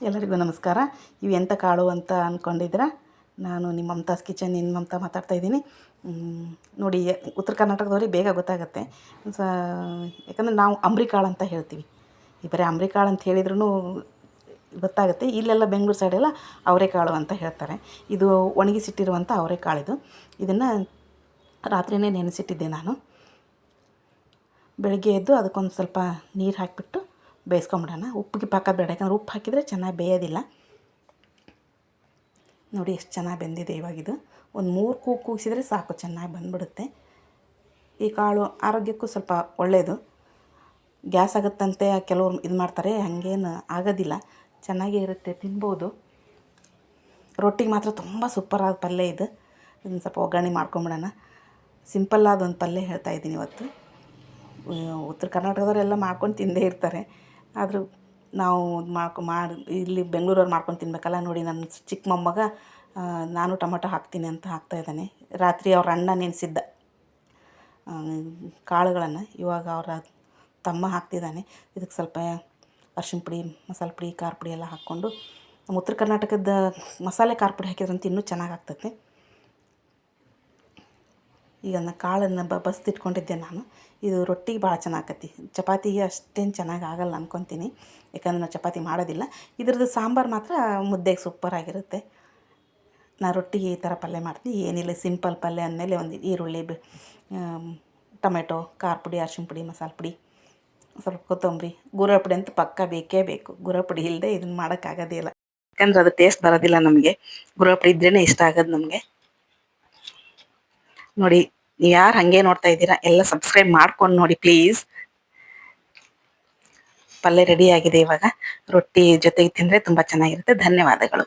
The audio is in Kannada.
ಎಲ್ಲರಿಗೂ ನಮಸ್ಕಾರ. ಇವು ಎಂಥ ಕಾಳು ಅಂತ ಅಂದ್ಕೊಂಡಿದ್ದೀರಾ ನಾನು ನಿಮ್ಮ ಮಮತಾಸ್ ಕಿಚನ್ ನಿಮ್ಮ ಮಮತಾ ಮಾತಾಡ್ತಾ ಇದ್ದೀನಿ. ನೋಡಿ, ಉತ್ತರ ಕರ್ನಾಟಕದವ್ರಿಗೆ ಬೇಗ ಗೊತ್ತಾಗುತ್ತೆ. ಸ, ಯಾಕಂದರೆ ನಾವು ಅಂಬ್ರಿಕಾಳು ಅಂತ ಹೇಳ್ತೀವಿ. ಈ ಬರೀ ಅಂಬ್ರಿಕಾಳು ಅಂತ ಹೇಳಿದ್ರೂ ಗೊತ್ತಾಗುತ್ತೆ. ಇಲ್ಲೆಲ್ಲ ಬೆಂಗಳೂರು ಸೈಡೆಲ್ಲ ಅವರೆಕಾಳು ಅಂತ ಹೇಳ್ತಾರೆ. ಇದು ಒಣಗಿಸಿಟ್ಟಿರುವಂಥ ಅವರೆಕಾಳಿದು ಇದನ್ನು ರಾತ್ರಿಯೇ ನೆನೆಸಿಟ್ಟಿದ್ದೆ ನಾನು. ಬೆಳಗ್ಗೆ ಎದ್ದು ಅದಕ್ಕೊಂದು ಸ್ವಲ್ಪ ನೀರು ಹಾಕಿಬಿಟ್ಟು ಬೇಯಿಸ್ಕೊಂಬಿಡೋಣ. ಉಪ್ಪಿಗೆ ಪಾಕ ಬೇಡ, ಯಾಕಂದ್ರೆ ಉಪ್ಪು ಹಾಕಿದರೆ ಚೆನ್ನಾಗಿ ಬೇಯೋದಿಲ್ಲ. ನೋಡಿ ಎಷ್ಟು ಚೆನ್ನಾಗಿ ಬೆಂದಿದೆ ಇವಾಗಿದು ಒಂದು ಮೂರು ಕೂ ಕೂಗಿಸಿದ್ರೆ ಸಾಕು, ಚೆನ್ನಾಗಿ ಬಂದ್ಬಿಡುತ್ತೆ. ಈ ಕಾಳು ಆರೋಗ್ಯಕ್ಕೂ ಸ್ವಲ್ಪ ಒಳ್ಳೆಯದು ಗ್ಯಾಸ್ ಆಗುತ್ತಂತೆ ಕೆಲವರು ಇದು ಮಾಡ್ತಾರೆ, ಹಾಗೇನು ಆಗೋದಿಲ್ಲ. ಚೆನ್ನಾಗೇ ಇರುತ್ತೆ, ತಿನ್ಬೋದು. ರೊಟ್ಟಿಗೆ ಮಾತ್ರ ತುಂಬ ಸೂಪರಾದ ಪಲ್ಯ ಇದು. ಇದನ್ನು ಸ್ವಲ್ಪ ಒಗ್ಗರಣೆ ಮಾಡ್ಕೊಂಬಿಡೋಣ. ಸಿಂಪಲ್ಲಾದ ಒಂದು ಪಲ್ಯ ಹೇಳ್ತಾ ಇದ್ದೀನಿ ಇವತ್ತು. ಉತ್ತರ ಕರ್ನಾಟಕದವರೆಲ್ಲ ಮಾಡ್ಕೊಂಡು ತಿಂದೇ ಇರ್ತಾರೆ. ಆದರೂ ನಾವು ಮಾಡ್ಕೊ ಮಾಡಿ, ಇಲ್ಲಿ ಬೆಂಗಳೂರವ್ರು ಮಾಡ್ಕೊಂಡು ತಿನ್ಬೇಕಲ್ಲ ನೋಡಿ ನನ್ನ ಚಿಕ್ಕ ಮೊಮ್ಮಗ ನಾನು ಟೊಮೊಟೊ ಹಾಕ್ತೀನಿ ಅಂತ ಹಾಕ್ತಾ ಇದ್ದಾನೆ. ರಾತ್ರಿ ಅವ್ರ ಅಣ್ಣ ನೆನೆಸಿದ್ದ ಕಾಳುಗಳನ್ನು. ಇವಾಗ ಅವರ ತಮ್ಮ ಹಾಕ್ತಿದ್ದಾನೆ. ಇದಕ್ಕೆ ಸ್ವಲ್ಪ ಅರ್ಶಿಣ ಪುಡಿ, ಮಸಾಲೆ ಪುಡಿ, ಖಾರ ಪುಡಿ ಎಲ್ಲ ಹಾಕ್ಕೊಂಡು, ನಮ್ಮ ಉತ್ತರ ಕರ್ನಾಟಕದ ಮಸಾಲೆ ಖಾರ ಪುಡಿ ಹಾಕಿದ್ರಂತೂ ಇನ್ನೂ ಚೆನ್ನಾಗಿ ಆಗ್ತೈತೆ. ಈಗ ನನ್ನ ಕಾಳನ್ನು ಬ ಬಸ್ದಿಟ್ಕೊಂಡಿದ್ದೆ ನಾನು. ಇದು ರೊಟ್ಟಿಗೆ ಭಾಳ ಚೆನ್ನಾಗತ್ತಿ ಚಪಾತಿಗೆ ಅಷ್ಟೇನು ಚೆನ್ನಾಗಿ ಆಗಲ್ಲ ಅಂದ್ಕೊತೀನಿ ಯಾಕಂದ್ರೆ ನಾನು ಚಪಾತಿ ಮಾಡೋದಿಲ್ಲ. ಇದ್ರದ್ದು ಸಾಂಬಾರು ಮಾತ್ರ ಮುದ್ದೆಗೆ ಸೂಪರಾಗಿರುತ್ತೆ ನಾ ರೊಟ್ಟಿಗೆ ಈ ಥರ ಪಲ್ಯ ಮಾಡ್ತೀನಿ. ಏನಿಲ್ಲ, ಸಿಂಪಲ್ ಪಲ್ಯ ಅಂದಮೇಲೆ ಒಂದು ಈರುಳ್ಳಿ, ಬಿ ಟೊಮೆಟೊ, ಖಾರ ಪುಡಿ, ಅರ್ಶಿಣ ಪುಡಿ, ಮಸಾಲೆ ಪುಡಿ, ಸ್ವಲ್ಪ ಕೊತ್ತಂಬರಿ. ಗುರ ಪುಡಿ ಅಂತ ಪಕ್ಕ ಬೇಕೇ ಬೇಕು. ಗುರ ಪುಡಿ ಇಲ್ಲದೆ ಇದನ್ನು ಮಾಡೋಕ್ಕಾಗೋದೇ ಇಲ್ಲ. ಯಾಕಂದ್ರೆ ಅದು ಟೇಸ್ಟ್ ಬರೋದಿಲ್ಲ ನಮಗೆ. ಗುರ ಪುಡಿ ಇದ್ರೇ ಇಷ್ಟ ಆಗೋದು ನಮಗೆ. ನೋಡಿ, ಯಾರು ಹಾಗೆ ನೋಡ್ತಾ ಇದ್ದೀರಾ, ಎಲ್ಲ ಸಬ್ಸ್ಕ್ರೈಬ್ ಮಾಡ್ಕೊಂಡು ನೋಡಿ ಪ್ಲೀಸ್ ಪಲ್ಯ ರೆಡಿ ಆಗಿದೆ ಇವಾಗ. ರೊಟ್ಟಿ ಜೊತೆಗೆ ತಿಂದರೆ ತುಂಬ ಚೆನ್ನಾಗಿರುತ್ತೆ. ಧನ್ಯವಾದಗಳು.